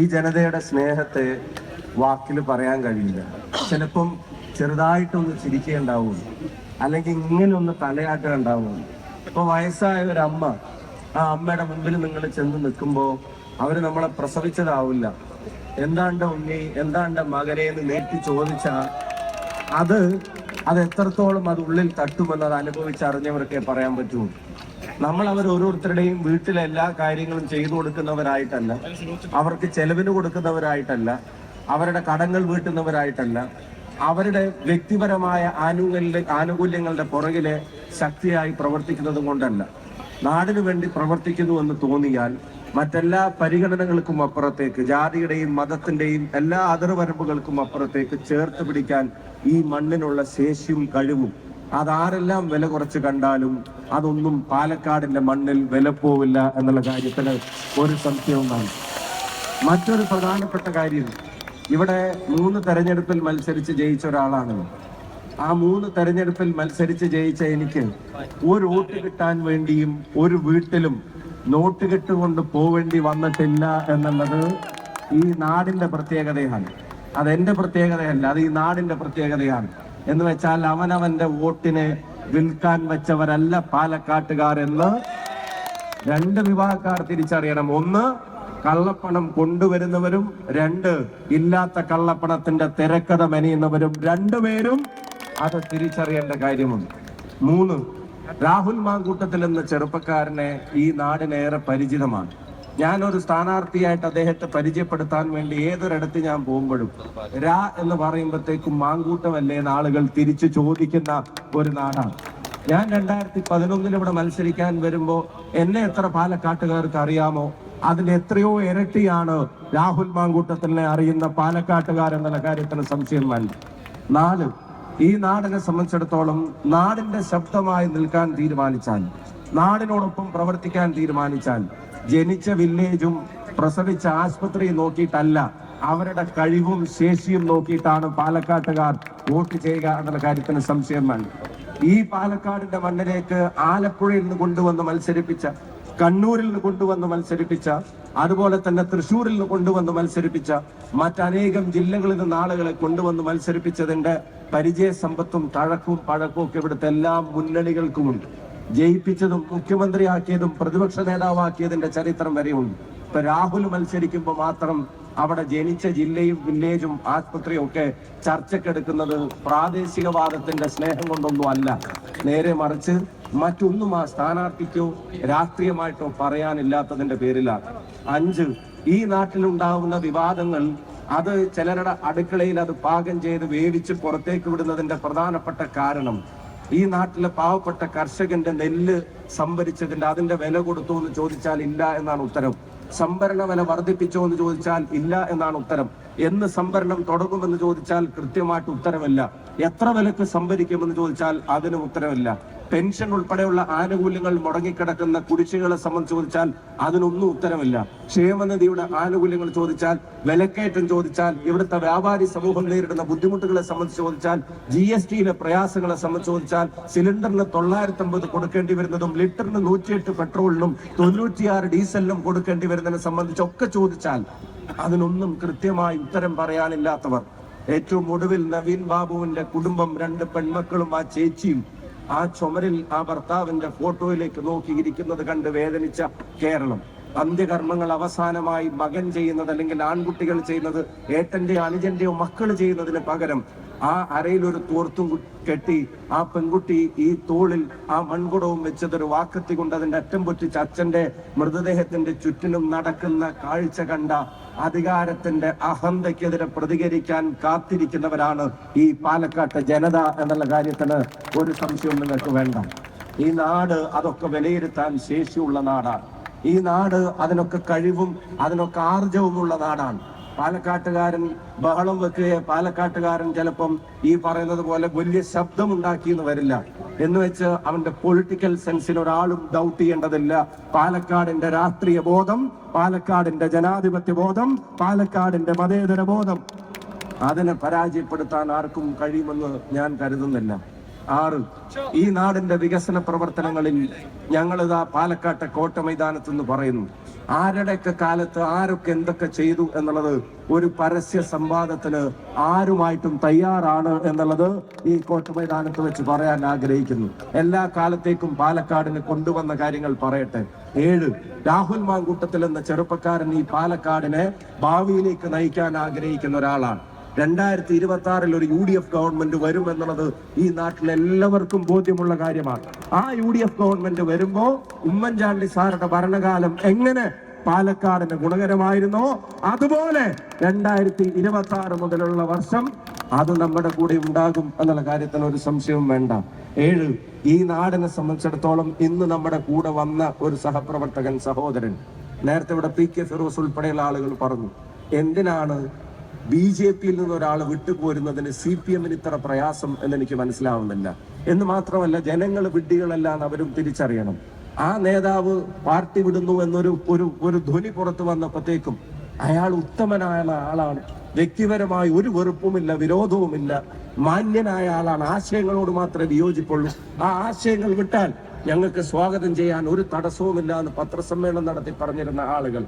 ഈ ജനതയുടെ സ്നേഹത്തെ വാക്കിൽ പറയാൻ കഴിയില്ല. ചിലപ്പം ചെറുതായിട്ടൊന്ന് ചിരിക്കുകയുണ്ടാവും അല്ലെങ്കിൽ ഇങ്ങനെ ഒന്ന് തലയാട്ടുകയുണ്ടാവും ഇപ്പൊ വയസ്സായ ഒരു അമ്മ ആ അമ്മയുടെ മുമ്പിൽ നിങ്ങൾ ചെന്ന് നിൽക്കുമ്പോൾ അവർ നമ്മളെ പ്രസവിച്ചതാവില്ല. എന്താണ്ട് ഉണ്ണി എന്താണ്ട് മകനെ എന്ന് നേരിട്ട് ചോദിച്ചാ അത് അത് എത്രത്തോളം അത് ഉള്ളിൽ തട്ടുമെന്ന് അത് അനുഭവിച്ചറിഞ്ഞവർക്കേ പറയാൻ പറ്റൂ. നമ്മൾ അവർ ഓരോരുത്തരുടെയും വീട്ടിലെ എല്ലാ കാര്യങ്ങളും ചെയ്തു കൊടുക്കുന്നവരായിട്ടല്ല. അവർക്ക് ചെലവിന് കൊടുക്കുന്നവരായിട്ടല്ല. അവരുടെ കടങ്ങൾ വീട്ടുന്നവരായിട്ടല്ല. അവരുടെ വ്യക്തിപരമായ ആനുകൂല്യ ആനുകൂല്യങ്ങളുടെ പുറകിലെ ശക്തിയായി പ്രവർത്തിക്കുന്നത് കൊണ്ടല്ല. നാടിനു വേണ്ടി പ്രവർത്തിക്കുന്നു എന്ന് തോന്നിയാൽ മറ്റെല്ലാ പരിഗണനകൾക്കും അപ്പുറത്തേക്ക് ജാതിയുടെയും മതത്തിന്റെയും എല്ലാ അതിർവരമ്പുകൾക്കും അപ്പുറത്തേക്ക് ചേർത്ത് പിടിക്കാൻ ഈ മണ്ണിനുള്ള ശേഷിയും കഴിവും അതാരെല്ലാം വില കുറച്ച് കണ്ടാലും അതൊന്നും പാലക്കാടിന്റെ മണ്ണിൽ വില പോവില്ല എന്നുള്ള കാര്യത്തിന് ഒരു സംശയവുമാണ് മറ്റൊരു പ്രധാനപ്പെട്ട കാര്യം ഇവിടെ മൂന്ന് തെരഞ്ഞെടുപ്പിൽ മത്സരിച്ച് ജയിച്ച ഒരാളാണ്. ആ മൂന്ന് തെരഞ്ഞെടുപ്പിൽ മത്സരിച്ച് ജയിച്ച എനിക്ക് ഒരു വോട്ട് കിട്ടാൻ വേണ്ടിയും ഒരു വീട്ടിലും നോട്ട് കെട്ടുകൊണ്ട് പോവേണ്ടി വന്നിട്ടില്ല എന്നുള്ളത് ഈ നാടിന്റെ പ്രത്യേകതയാണ്. അതെന്റെ പ്രത്യേകതയല്ല അത് ഈ നാടിന്റെ പ്രത്യേകതയാണ്. എന്ന് വെച്ചാൽ അവനവന്റെ വോട്ടിനെ വിൽക്കാൻ വെച്ചവരല്ല പാലക്കാട്ടുകാർ എന്ന് രണ്ട് വിഭാഗക്കാർ തിരിച്ചറിയണം. ഒന്ന് കള്ളപ്പണം കൊണ്ടുവരുന്നവരും രണ്ട് ഇല്ലാത്ത കള്ളപ്പണത്തിന്റെ തിരക്കഥ മെനയുന്നവരും രണ്ടുപേരും അത് തിരിച്ചറിയേണ്ട കാര്യമുണ്ട്. മൂന്ന് രാഹുൽ മാങ്കൂട്ടത്തിൽ എന്ന ചെറുപ്പക്കാരനെ ഈ നാടിനേറെ പരിചിതമാണ്. ഞാനൊരു സ്ഥാനാർത്ഥിയായിട്ട് അദ്ദേഹത്തെ പരിചയപ്പെടുത്താൻ വേണ്ടി ഏതൊരിടത്ത് ഞാൻ പോകുമ്പോഴും രാ എന്ന് പറയുമ്പോഴത്തേക്കും മാങ്കൂട്ടമല്ലേ ആളുകൾ തിരിച്ചു ചോദിക്കുന്ന ഒരു നാടാണ്. ഞാൻ രണ്ടായിരത്തി പതിനൊന്നിൽ ഇവിടെ മത്സരിക്കാൻ വരുമ്പോൾ എന്നെ എത്ര പാലക്കാട്ടുകാർക്ക് അറിയാമോ? അതിന് എത്രയോ ഇരട്ടിയാണ് രാഹുൽ മാങ്കൂട്ടത്തിനെ അറിയുന്ന പാലക്കാട്ടുകാർ എന്നുള്ള കാര്യത്തിന് സംശയം വേണ്ട. നാല് ഈ നാടിനെ സംബന്ധിച്ചിടത്തോളം നാടിന്റെ ശബ്ദമായി നിൽക്കാൻ തീരുമാനിച്ചാൽ നാടിനോടൊപ്പം പ്രവർത്തിക്കാൻ തീരുമാനിച്ചാൽ ജനിച്ച വില്ലേജും പ്രസവിച്ച ആശുപത്രിയും നോക്കിയിട്ടല്ല അവരുടെ കഴിവും ശേഷിയും നോക്കിയിട്ടാണ് പാലക്കാട്ടുകാർ വോട്ട് ചെയ്യുക എന്നുള്ള കാര്യത്തിന് സംശയം വേണ്ട ഈ പാലക്കാടിന്റെ മണ്ണിലേക്ക് ആലപ്പുഴയിൽ നിന്ന് കൊണ്ടുവന്ന് മത്സരിപ്പിച്ച കണ്ണൂരിൽ നിന്ന് കൊണ്ടുവന്ന് മത്സരിപ്പിച്ച അതുപോലെ തന്നെ തൃശ്ശൂരിൽ നിന്ന് കൊണ്ടുവന്ന് മത്സരിപ്പിച്ച മറ്റനേകം ജില്ലകളിൽ നിന്ന് ആളുകളെ കൊണ്ടുവന്ന് മത്സരിപ്പിച്ചതിന്റെ പരിചയ സമ്പത്തും തഴക്കും പഴക്കവും ഒക്കെ ഇവിടുത്തെ എല്ലാ മുന്നണികൾക്കുമുണ്ട്. ജയിപ്പിച്ചതും മുഖ്യമന്ത്രിയാക്കിയതും പ്രതിപക്ഷ നേതാവാക്കിയതിന്റെ ചരിത്രം വരെയുണ്ട്. ഇപ്പൊ രാഹുൽ മത്സരിക്കുമ്പോൾ മാത്രം അവിടെ ജനിച്ച ജില്ലയും വില്ലേജും ആശുപത്രിയും ഒക്കെ ചർച്ചക്കെടുക്കുന്നത് പ്രാദേശികവാദത്തിന്റെ സ്നേഹം കൊണ്ടൊന്നും അല്ല. നേരെ മറിച്ച് മറ്റൊന്നും ആ സ്ഥാനാർത്ഥിക്കോ രാഷ്ട്രീയമായിട്ടോ പറയാനില്ലാത്തതിന്റെ പേരിലാണ്. അഞ്ച് ഈ നാട്ടിലുണ്ടാവുന്ന വിവാദങ്ങൾ അത് ചിലരുടെ അടുക്കളയിൽ അത് പാകം ചെയ്ത് വേവിച്ച് പുറത്തേക്ക് വിടുന്നതിന്റെ പ്രധാനപ്പെട്ട കാരണം ഈ നാട്ടിലെ പാവപ്പെട്ട കർഷകന്റെ നെല്ല് സംഭരിച്ചതിന്റെ അതിന്റെ വില കൊടുത്തു എന്ന് ചോദിച്ചാൽ ഇല്ല എന്നാണ് ഉത്തരം. സംഭരണ വില വർദ്ധിപ്പിച്ചോ എന്ന് ചോദിച്ചാൽ ഇല്ല എന്നാണ് ഉത്തരം. എന്ന് സംഭരണം തുടങ്ങുമെന്ന് ചോദിച്ചാൽ കൃത്യമായിട്ട് ഉത്തരമില്ല. എത്ര വിലക്ക് സംഭരിക്കുമെന്ന് ചോദിച്ചാൽ അതിനും ഉത്തരമില്ല. പെൻഷൻ ഉൾപ്പെടെയുള്ള ആനുകൂല്യങ്ങൾ മുടങ്ങിക്കിടക്കുന്ന കുടിശ്ശികളെ സംബന്ധിച്ച് ചോദിച്ചാൽ അതിനൊന്നും ഉത്തരമില്ല. ക്ഷേമനിധിയുടെ ആനുകൂല്യങ്ങൾ ചോദിച്ചാൽ വിലക്കയറ്റം ചോദിച്ചാൽ ഇവിടുത്തെ വ്യാപാരി സമൂഹം നേരിടുന്ന ബുദ്ധിമുട്ടുകളെ സംബന്ധിച്ച് ചോദിച്ചാൽ ജി എസ് ടിയിലെ പ്രയാസങ്ങളെ സംബന്ധിച്ച് ചോദിച്ചാൽ സിലിണ്ടറിന് തൊള്ളായിരത്തി അമ്പത് കൊടുക്കേണ്ടി വരുന്നതും ലിറ്ററിന് നൂറ്റിയെട്ട് പെട്രോളിനും തൊണ്ണൂറ്റിയാറ് ഡീസലിനും കൊടുക്കേണ്ടി വരുന്നതിനെ സംബന്ധിച്ചൊക്കെ ചോദിച്ചാൽ അതിനൊന്നും കൃത്യമായി ഉത്തരം പറയാനില്ലാത്തവർ. ഏറ്റവും ഒടുവിൽ നവീൻ ബാബുവിന്റെ കുടുംബം രണ്ട് പെൺമക്കളും ആ ചേച്ചിയും ആ ചുമരിൽ ആ ഭർത്താവിന്റെ ഫോട്ടോയിലേക്ക് നോക്കിയിരിക്കുന്നത് കണ്ട് വേദനിച്ച കേരളം. അന്ത്യകർമ്മങ്ങൾ അവസാനമായി മകൻ ചെയ്യുന്നത് അല്ലെങ്കിൽ ആൺകുട്ടികൾ ചെയ്യുന്നത് ഏട്ടന്റെയോ അനുജന്റെയോ മക്കൾ ചെയ്യുന്നതിന് പകരം ആ അരയിൽ ഒരു തോർത്തും കെട്ടി ആ പെൺകുട്ടി ഈ തോളിൽ ആ മൺകുടവും വെച്ചതൊരു വാക്കത്തി കൊണ്ട് അതിന്റെ അറ്റം പൊറ്റിച്ച് അച്ഛന്റെ മൃതദേഹത്തിന്റെ ചുറ്റിനും നടക്കുന്ന കാഴ്ച കണ്ട അധികാരത്തിന്റെ അഹന്തയ്ക്കെതിരെ പ്രതികരിക്കാൻ കാത്തിരിക്കുന്നവരാണ് ഈ പാലക്കാട്ട് ജനത എന്നുള്ള കാര്യത്തിന് ഒരു സംശയവും നിങ്ങൾക്ക് വേണ്ട. ഈ നാട് അതൊക്കെ വിലയിരുത്താൻ ശേഷിയുള്ള നാടാണ്. ഈ നാട് അതിനൊക്കെ കഴിവും അതിനൊക്കെ ആർജവുമുള്ള നാടാണ്. പാലക്കാട്ടുകാരൻ ബഹളം വെക്കുകയെ പാലക്കാട്ടുകാരൻ ചിലപ്പം ഈ പറയുന്നത് പോലെ വലിയ ശബ്ദം ഉണ്ടാക്കിയെന്ന് വരില്ല. എന്ന് വെച്ച് അവന്റെ പൊളിറ്റിക്കൽ സെൻസിൽ ഒരാളും ഡൗട്ട് ചെയ്യേണ്ടതില്ല. പാലക്കാടിന്റെ രാഷ്ട്രീയ ബോധം പാലക്കാടിന്റെ ജനാധിപത്യ ബോധം പാലക്കാടിന്റെ മതേതര ബോധം. അതിനെ പരാജയപ്പെടുത്താൻ ആർക്കും കഴിയുമെന്ന് ഞാൻ കരുതുന്നില്ല. ആറ്. ഈ നാടിന്റെ വികസന പ്രവർത്തനങ്ങളിൽ ഞങ്ങളിതാ പാലക്കാട്ടെ കോട്ട മൈതാനത്ത് നിന്ന് പറയുന്നു. ആരുടെയൊക്കെ കാലത്ത് ആരൊക്കെ എന്തൊക്കെ ചെയ്തു എന്നുള്ളത് ഒരു പരസ്യ സംവാദത്തിന് ആരുമായിട്ടും തയ്യാറാണ് എന്നുള്ളത് ഈ കോട്ട മൈതാനത്ത് വെച്ച് പറയാൻ ആഗ്രഹിക്കുന്നു. എല്ലാ കാലത്തേക്കും പാലക്കാടിന് കൊണ്ടുവന്ന കാര്യങ്ങൾ പറയട്ടെ. ഏഴ്. രാഹുൽ മാങ്കൂട്ടത്തിൽ എന്ന ചെറുപ്പക്കാരൻ ഈ പാലക്കാടിനെ ഭാവിയിലേക്ക് നയിക്കാൻ ആഗ്രഹിക്കുന്ന ഒരാളാണ്. രണ്ടായിരത്തി ഇരുപത്തി ആറിൽ ഒരു യു ഡി എഫ് ഗവൺമെന്റ് വരും എന്നുള്ളത് ഈ നാട്ടിൽ എല്ലാവർക്കും ബോധ്യമുള്ള കാര്യമാണ്. ആ യു ഡി എഫ് ഗവൺമെന്റ് വരുമ്പോ ഉമ്മൻചാണ്ടി സാറുടെ ഭരണകാലം എങ്ങനെ പാലക്കാടിന് ഗുണകരമായിരുന്നോ അതുപോലെ രണ്ടായിരത്തി ഇരുപത്തി ആറ് മുതലുള്ള വർഷം അത് നമ്മുടെ കൂടെ ഉണ്ടാകും എന്നുള്ള കാര്യത്തിന് ഒരു സംശയവും വേണ്ട. ഏഴ് ഈ നാടിനെ സംബന്ധിച്ചിടത്തോളം ഇന്ന് നമ്മുടെ കൂടെ വന്ന ഒരു സഹപ്രവർത്തകൻ സഹോദരൻ. നേരത്തെ ഇവിടെ പി കെ ഫിറോസ് ഉൾപ്പെടെയുള്ള ആളുകൾ പറഞ്ഞു എന്തിനാണ് ബി ജെ പിയിൽ നിന്ന് ഒരാൾ വിട്ടുപോരുന്നതിന് സി പി എമ്മിന് ഇത്ര പ്രയാസം എന്ന് എനിക്ക് മനസ്സിലാവുന്നില്ല. എന്ന് മാത്രമല്ല ജനങ്ങൾ വിഡ്ഢികളെല്ലാം അവരും തിരിച്ചറിയണം. ആ നേതാവ് പാർട്ടി വിടുന്നു എന്നൊരു ഒരു ഒരു ധ്വനി പുറത്തു വന്നപ്പോഴത്തേക്കും അയാൾ ഉത്തമനായ ആളാണ്. വ്യക്തിപരമായി ഒരു വെറുപ്പുമില്ല വിരോധവുമില്ല. മാന്യനായ ആളാണ്. ആശയങ്ങളോട് മാത്രമേ വിയോജിപ്പുള്ളൂ. ആ ആശയങ്ങൾ വിട്ടാൽ ഞങ്ങൾക്ക് സ്വാഗതം ചെയ്യാൻ ഒരു തടസ്സവുമില്ല എന്ന് പത്രസമ്മേളനം നടത്തി പറഞ്ഞിരുന്ന ആളുകൾ.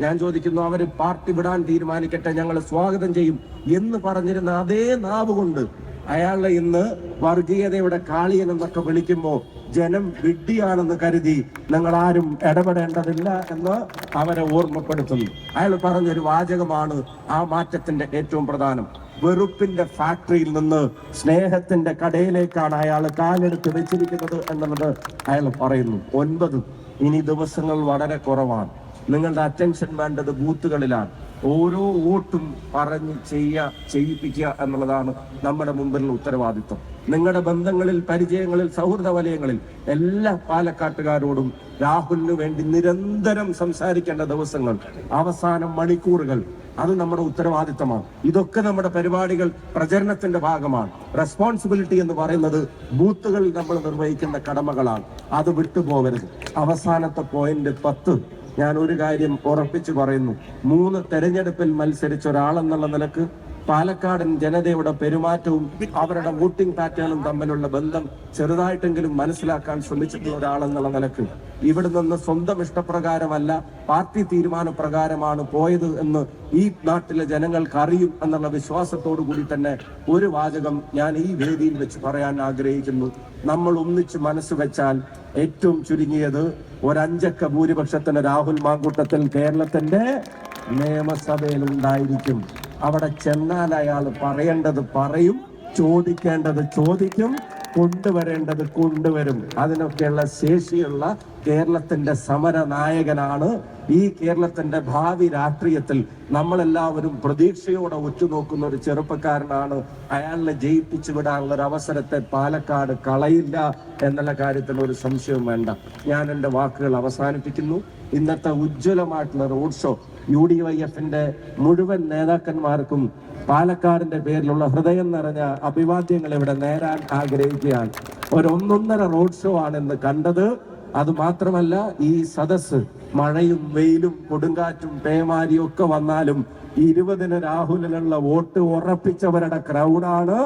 ഞാൻ ചോദിക്കുന്നു അവർ പാർട്ടി വിടാൻ തീരുമാനിക്കട്ടെ ഞങ്ങൾ സ്വാഗതം ചെയ്യും എന്ന് പറഞ്ഞിരുന്ന അതേ നാവ് കൊണ്ട് അയാളെ ഇന്ന് വർഗീയതയുടെ കാളിയൻ എന്നൊക്കെ വിളിക്കുമ്പോ ജനം വിഡ്ഢിയാണെന്ന് കരുതി നിങ്ങൾ ആരും ഇടപെടേണ്ടതില്ല എന്ന് അവരെ ഓർമ്മപ്പെടുത്തുന്നു. അയാൾ പറഞ്ഞൊരു വാചകമാണ് ആ മാറ്റത്തിന്റെ ഏറ്റവും പ്രധാനം. വെറുപ്പിന്റെ ഫാക്ടറിയിൽ നിന്ന് സ്നേഹത്തിന്റെ കടയിലേക്കാണ് അയാൾ കാലെടുത്ത് വെച്ചിരിക്കുന്നത് എന്നുള്ളത് അയാൾ പറയുന്നു. ഒൻപത് ഇനി ദിവസങ്ങൾ വളരെ കുറവാണ്. നിങ്ങളുടെ അറ്റൻഷൻ വേണ്ടത് ബൂത്തുകളിലാണ്. ഓരോ വോട്ടും പറഞ്ഞ് ചെയ്യ ചെയ്യിപ്പിക്കുക എന്നുള്ളതാണ് നമ്മുടെ മുമ്പിലുള്ള ഉത്തരവാദിത്വം. നിങ്ങളുടെ ബന്ധങ്ങളിൽ പരിചയങ്ങളിൽ സൗഹൃദ വലയങ്ങളിൽ എല്ലാ പാലക്കാട്ടുകാരോടും രാഹുലിന് വേണ്ടി നിരന്തരം സംസാരിക്കേണ്ട ദിവസങ്ങൾ അവസാനം മണിക്കൂറുകൾ അത് നമ്മുടെ ഉത്തരവാദിത്തമാണ് ഇതൊക്കെ നമ്മുടെ പരിപാടികൾ പ്രചരണത്തിന്റെ ഭാഗമാണ്. റെസ്പോൺസിബിലിറ്റി എന്ന് പറയുന്നത് ബൂത്തുകളിൽ നമ്മൾ നിർവഹിക്കുന്ന കടമകളാണ്. അത് വിട്ടുപോകരുത്. അവസാനത്തെ പോയിന്റ് പത്ത്. ഞാൻ ഒരു കാര്യം ഉറപ്പിച്ചു പറയുന്നു. മൂന്ന് തെരഞ്ഞെടുപ്പിൽ മത്സരിച്ച ഒരാളെന്നുള്ള നിലയ്ക്ക് പാലക്കാടൻ ജനതയുടെ പെരുമാറ്റവും അവരുടെ വോട്ടിംഗ് പാറ്റേണും തമ്മിലുള്ള ബന്ധം ചെറുതായിട്ടെങ്കിലും മനസ്സിലാക്കാൻ ശ്രമിച്ചിട്ടുള്ള ഒരാളെന്നുള്ള നിലയ്ക്ക്. ഇവിടെ നിന്ന് സ്വന്തം ഇഷ്ടപ്രകാരമല്ല പാർട്ടി തീരുമാനപ്രകാരമാണ് പോയത് എന്ന് ഈ നാട്ടിലെ ജനങ്ങൾക്ക് അറിയും എന്നുള്ള വിശ്വാസത്തോടു കൂടി തന്നെ ഒരു വാചകം ഞാൻ ഈ വേദിയിൽ വെച്ച് പറയാൻ ആഗ്രഹിക്കുന്നു. നമ്മൾ ഒന്നിച്ച് മനസ്സ് വെച്ചാൽ ഏറ്റവും ചുരുങ്ങിയത് ഒരഞ്ചക്ക ഭൂരിപക്ഷത്തിന് രാഹുൽ മാങ്കൂട്ടത്തിൽ കേരളത്തിന്റെ നിയമസഭയിൽ ഉണ്ടായിരിക്കും. അവിടെ ചെന്നാൽ അയാൾ പറയേണ്ടത് പറയും ചോദിക്കേണ്ടത് ചോദിക്കും കൊണ്ടുവരേണ്ടത് കൊണ്ടുവരും. അതിനൊക്കെയുള്ള ശേഷിയുള്ള കേരളത്തിന്റെ സമര നായകനാണ് ഈ കേരളത്തിന്റെ ഭാവി രാഷ്ട്രീയത്തിൽ നമ്മളെല്ലാവരും പ്രതീക്ഷയോടെ ഉറ്റുനോക്കുന്ന ഒരു ചെറുപ്പക്കാരനാണ്. അയാളിനെ ജയിപ്പിച്ചു വിടാനുള്ള ഒരു അവസരത്തെ പാലക്കാട് കളയില്ല എന്നുള്ള കാര്യത്തിൽ ഒരു സംശയവും വേണ്ട. ഞാൻ എന്റെ വാക്കുകൾ അവസാനിപ്പിക്കുന്നു. ഇന്നത്തെ ഉജ്ജ്വലമായിട്ടുള്ള road show U D Y എഫിന്റെ മുഴുവൻ നേതാക്കന്മാർക്കും പാലക്കാടിന്റെ പേരിലുള്ള ഹൃദയം നിറഞ്ഞ അഭിവാദ്യങ്ങൾ ഇവിടെ നേരാൻ ആഗ്രഹിക്കുകയാണ്. ഒരു ഒന്നൊന്നര റോഡ് ഷോ ആണെന്ന് കണ്ടത്. അത് മാത്രമല്ല ഈ സദസ് മഴയും വെയിലും കൊടുങ്കാറ്റും പേമാരിയും ഒക്കെ വന്നാലും ഇരുപതിന് രാഹുലിനുള്ള വോട്ട് ഉറപ്പിച്ചവരുടെ ക്രൗഡാണ്.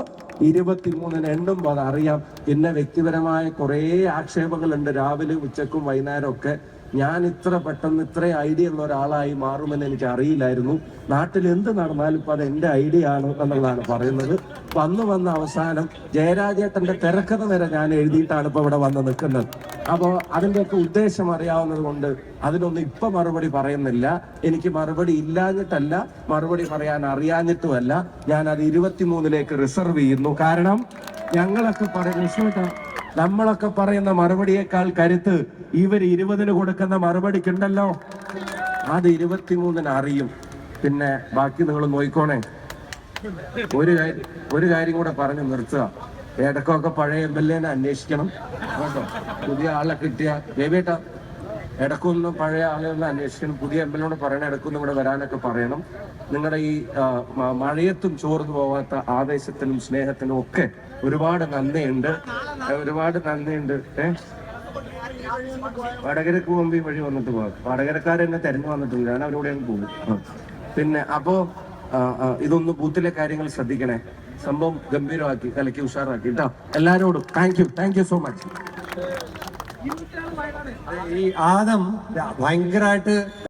ഇരുപത്തിമൂന്നിന് എണ്ണുമ്പോൾ അത് അറിയാം പിന്നെ വ്യക്തിപരമായ കുറേ ആക്ഷേപങ്ങളുണ്ട്. രാവിലെ ഉച്ചക്കും വൈകുന്നേരം ഒക്കെ ഞാൻ ഇത്ര പെട്ടെന്ന് ഇത്ര ഐഡിയ ഉള്ള ഒരാളായി മാറുമെന്ന് എനിക്ക് അറിയില്ലായിരുന്നു. നാട്ടിൽ എന്ത് നടന്നാലും ഇപ്പൊ അത് എന്റെ ഐഡിയ ആണ് എന്നുള്ളതാണ് പറയുന്നത്. വന്നു വന്ന അവസാനം ജയരാജേട്ടന്റെ തിരക്കഥ വരെ ഞാൻ എഴുതിയിട്ടാണ് ഇപ്പൊ ഇവിടെ വന്ന് നിൽക്കുന്നത്. അപ്പോൾ അതിന്റെയൊക്കെ ഉദ്ദേശം അറിയാവുന്നത് കൊണ്ട് അതിനൊന്നും ഇപ്പൊ മറുപടി പറയുന്നില്ല. എനിക്ക് മറുപടി ഇല്ലാഞ്ഞിട്ടല്ല മറുപടി പറയാൻ അറിയാഞ്ഞിട്ടുമല്ല. ഞാൻ അത് ഇരുപത്തിമൂന്നിലേക്ക് റിസർവ് ചെയ്യുന്നു. കാരണം ഞങ്ങളൊക്കെ പറയുന്നു നമ്മളൊക്കെ പറയുന്ന മറുപടിയേക്കാൾ കരുത്ത് ഇവർ ഇരുപതിന് കൊടുക്കുന്ന മറുപടിക്കുണ്ടല്ലോ. അത് ഇരുപത്തിമൂന്നിന് അറിയും. പിന്നെ ബാക്കി നിങ്ങൾ നോയിക്കോണേ. ഒരു കാര്യം ഒരു കാര്യം കൂടെ പറഞ്ഞു നിർത്തുക. ഇടക്കൊക്കെ പഴയ എം എൽ എനെ അന്വേഷിക്കണം. കേട്ടോ? പുതിയ ആളെ കിട്ടിയ. ബേബേട്ടാ ഇടക്കൊന്നും പഴയ ആളുകളെ അന്വേഷിക്കണം. പുതിയ എം എൽ എനോട് പറയണം ഇടക്കൊന്നും വരാനൊക്കെ പറയണം. നിങ്ങളുടെ ഈ മഴയത്തും ചോർന്നു പോവാത്ത ആവേശത്തിനും സ്നേഹത്തിനും ഒക്കെ ഒരുപാട് നന്ദിയുണ്ട്. ഒരുപാട് നന്ദിയുണ്ട്. ഏഹ് വടകരക്ക് മുമ്പ് ഈ വഴി വന്നിട്ട് പോകാം. വടകരക്കാരെന്നെ തെരഞ്ഞു വന്നിട്ടുണ്ട്. ഞാൻ അവരോട് പോകും. പിന്നെ അപ്പോ ഇതൊന്ന് ബൂത്തിലെ കാര്യങ്ങൾ ശ്രദ്ധിക്കണേ. സംഭവം ഗംഭീരമാക്കി കലക്കി ഉഷാറാക്കി. കേട്ടോ? എല്ലാരോടും thank you thank you so much ഈ ആദം ഭയങ്കരമായിട്ട്